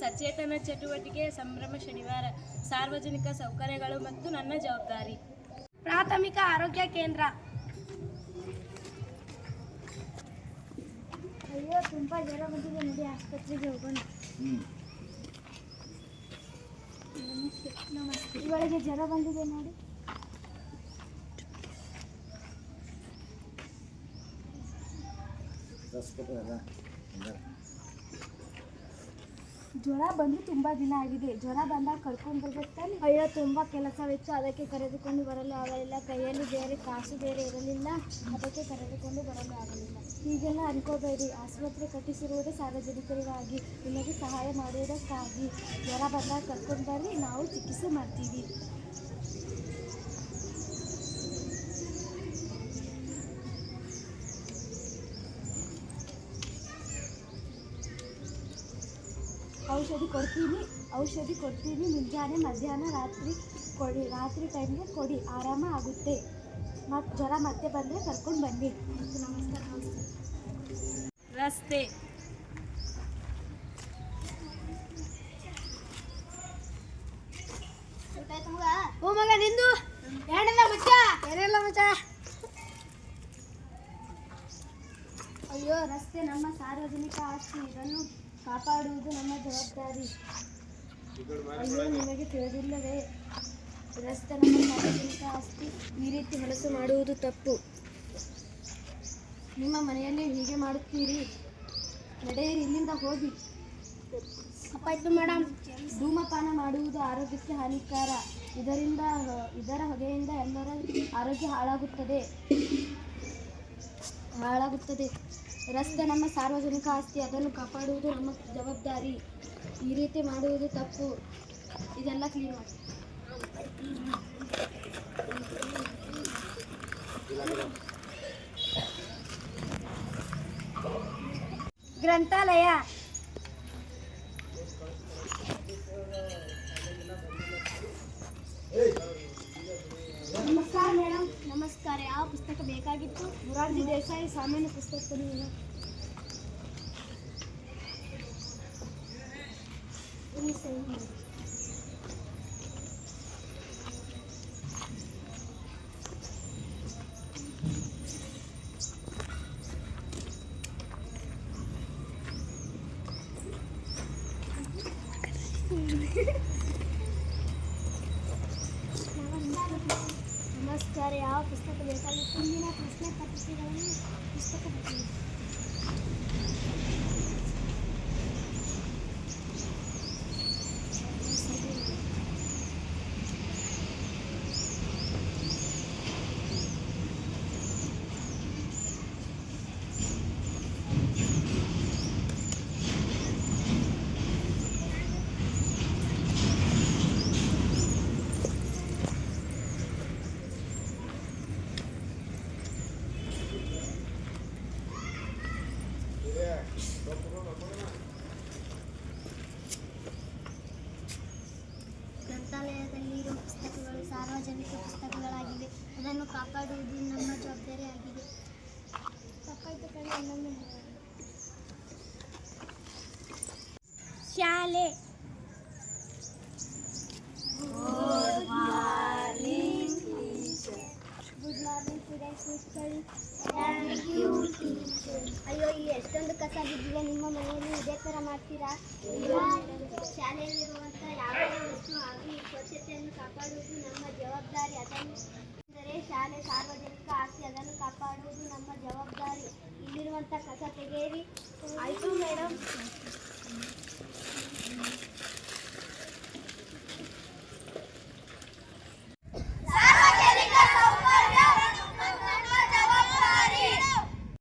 ಸಚೇತನ ಚಟುವಟಿಕೆ ಸಂಭ್ರಮ ಶನಿವಾರ. ಸಾರ್ವಜನಿಕ ಸೌಕರ್ಯಗಳು ಮತ್ತು ನನ್ನ ಜವಾಬ್ದಾರಿ. ಪ್ರಾಥಮಿಕ ಆರೋಗ್ಯ ಕೇಂದ್ರ. ಅಯ್ಯೋ ತುಂಬ ಜ್ವರ ಬಂದಿದೆ ನೋಡಿ ಆಸ್ಪತ್ರೆಗೆ ಹೋಗೋಣ. ನಮಸ್ತೆ ನಮಸ್ತೆ. ಇವಳಿಗೆ ಜ್ವರ ಬಂದಿದೆ ನೋಡಿ. ಜ್ವರ ಬಂದು ತುಂಬ ದಿನ ಆಗಿದೆ. ಜ್ವರ ಬಂದಾಗ ಕರ್ಕೊಂಡು ಬರ್ಬೇಕು ತಾನೆ ಅಯ್ಯೋ ತುಂಬ ಕೆಲಸವಿತ್ತು ಅದಕ್ಕೆ ಕರೆದುಕೊಂಡು ಬರಲು ಆಗಲಿಲ್ಲ. ಕೈಯಲ್ಲಿ ಬೇರೆ ಕಾಸು ಬೇರೆ ಇರಲಿಲ್ಲ. ಅದಕ್ಕೆ ಕರೆದುಕೊಂಡು ಬರಲು ಆಗಲಿಲ್ಲ. ಹೀಗೆಲ್ಲ ಅನ್ಕೋಬೇಡಿ. ಆಸ್ಪತ್ರೆ ಕಟ್ಟಿಸಿರುವುದೇ ಸಾರ್ವಜನಿಕರಿಗಾಗಿ, ನಿಮಗೆ ಸಹಾಯ ಮಾಡುವುದಕ್ಕಾಗಿ. ಜ್ವರ ಬಂದಾಗ ಕರ್ಕೊಂಡು ಬರ್ರಿ. ನಾವು ಚಿಕಿತ್ಸೆ ಮಾಡ್ತೀವಿ. ಔಷಧಿ ಕೊಡ್ತೀನಿ ಔಷಧಿ ಕೊಡ್ತೀನಿ. ಮುಂಜಾನೆ ಮಧ್ಯಾಹ್ನ ರಾತ್ರಿ ಕೊಡಿ ರಾತ್ರಿ ಟೈಮ್ಗೆ ಕೊಡಿ ಆರಾಮ ಆಗುತ್ತೆ. ಮತ್ತು ಜ್ವರ ಮತ್ತೆ ಬಂದರೆ ಕರ್ಕೊಂಡು ಬನ್ನಿ. ನಮಸ್ಕಾರ ರಸ್ತೆ. ಓ ಮಗ ನಿಂದು? ಏನಿಲ್ಲ ಮಚ್ಚ? ಏನಿಲ್ಲ ಮಚ್ಚ. ಅಯ್ಯೋ ರಸ್ತೆ ನಮ್ಮ ಸಾರ್ವಜನಿಕ ಆಸ್ತಿ. ಇದನ್ನು ಕಾಪಾಡುವುದು ನಮ್ಮ ಜವಾಬ್ದಾರಿ. ಅಯ್ಯೋ ನಿಮಗೆ ತಿಳಿದಿಲ್ಲವೇ? ರಸ್ತೆ ನಮ್ಮ ಸಾರ್ವಜನಿಕ ಆಸ್ತಿ ಈ ರೀತಿ ಹೊಲಸು ಮಾಡುವುದು ತಪ್ಪು. ನಿಮ್ಮ ಮನೆಯಲ್ಲಿ ಹೀಗೆ ಮಾಡುತ್ತೀರಿ? ನಡೆಯಿರಿ ಇಲ್ಲಿಂದ ಹೋಗಿ. ಅಪ್ಪಾಯ್ತು ಮೇಡಮ್. ಧೂಮಪಾನ ಮಾಡುವುದು ಆರೋಗ್ಯಕ್ಕೆ ಹಾನಿಕಾರ. ಇದರಿಂದ ಇದರ ಹೊಗೆಯಿಂದ ಎಲ್ಲರ ಆರೋಗ್ಯ ಹಾಳಾಗುತ್ತದೆ. ಹಾಳಾಗುತ್ತದೆ. ರಸ್ತೆ ನಮ್ಮ ಸಾರ್ವಜನಿಕ ಆಸ್ತಿ, ಅದನ್ನು ಕಾಪಾಡುವುದು ನಮ್ಮ ಜವಾಬ್ದಾರಿ. ಈ ರೀತಿ ಮಾಡುವುದು ತಪ್ಪು. ಇದೆಲ್ಲ ಕ್ಲೀನ್ ಮಾಡಿ. ಗ್ರಂಥಾಲಯ ನಮಸ್ಕಾರ ಮೇಡಮ್ ನಮಸ್ಕಾರ ಯಾವ ಪುಸ್ತಕ ಬೇಕಾಗಿತ್ತು ಮುರಾರ್ಜಿ ದೇಸಾಯಿ ಸಾಮಾನ್ಯ ಪುಸ್ತಕ ಕೊಡಿ ಮೇಡಮ್ ಇಲ್ಲಿ ಸಹಿ ಮಾಡಿ. ನಮಸ್ಕಾರ. ಯಾವ ಪುಸ್ತಕ ಬೇಕಾಗಿತ್ತು ಇಂದಿನ ಪ್ರಶ್ನೆ ಪತ್ರಿಕೆಗಳನ್ನು ಪುಸ್ತಕ ಬೇಕಾಗಿತ್ತು ಗ್ರಂಥಾಲಯದಲ್ಲಿರುವ ಪುಸ್ತಕಗಳು ಸಾರ್ವಜನಿಕ ಪುಸ್ತಕಗಳಾಗಿವೆ. ಅದನ್ನು ಕಾಪಾಡುವುದು ನಮ್ಮ ಜವಾಬ್ದಾರಿಯಾಗಿದೆ. ಶಾಲೆ. ಅಯ್ಯೋ ಇಲ್ಲಿ ಎಷ್ಟೊಂದು ಕಸ ಬಿದ್ದಿದೆ ನಿಮ್ಮ ಮನೆಯಲ್ಲಿ ಇದೇ ಥರ ಮಾಡ್ತೀರಾ ಇಲ್ಲ ಶಾಲೆಯಲ್ಲಿರುವಂಥ ಯಾವುದೇ ವಸ್ತು ಹಾಗೂ ಈ ಸ್ವಚ್ಛತೆಯನ್ನು ಕಾಪಾಡುವುದು ನಮ್ಮ ಜವಾಬ್ದಾರಿ ಅದನ್ನು ಅಂದರೆ ಶಾಲೆ ಸಾರ್ವಜನಿಕ ಆಸ್ತಿ ಅದನ್ನು ಕಾಪಾಡುವುದು ನಮ್ಮ ಜವಾಬ್ದಾರಿ ಇಲ್ಲಿರುವಂಥ ಕಸ ತೆಗೆಯಿರಿ ಆಯಿತು ಮೇಡಮ್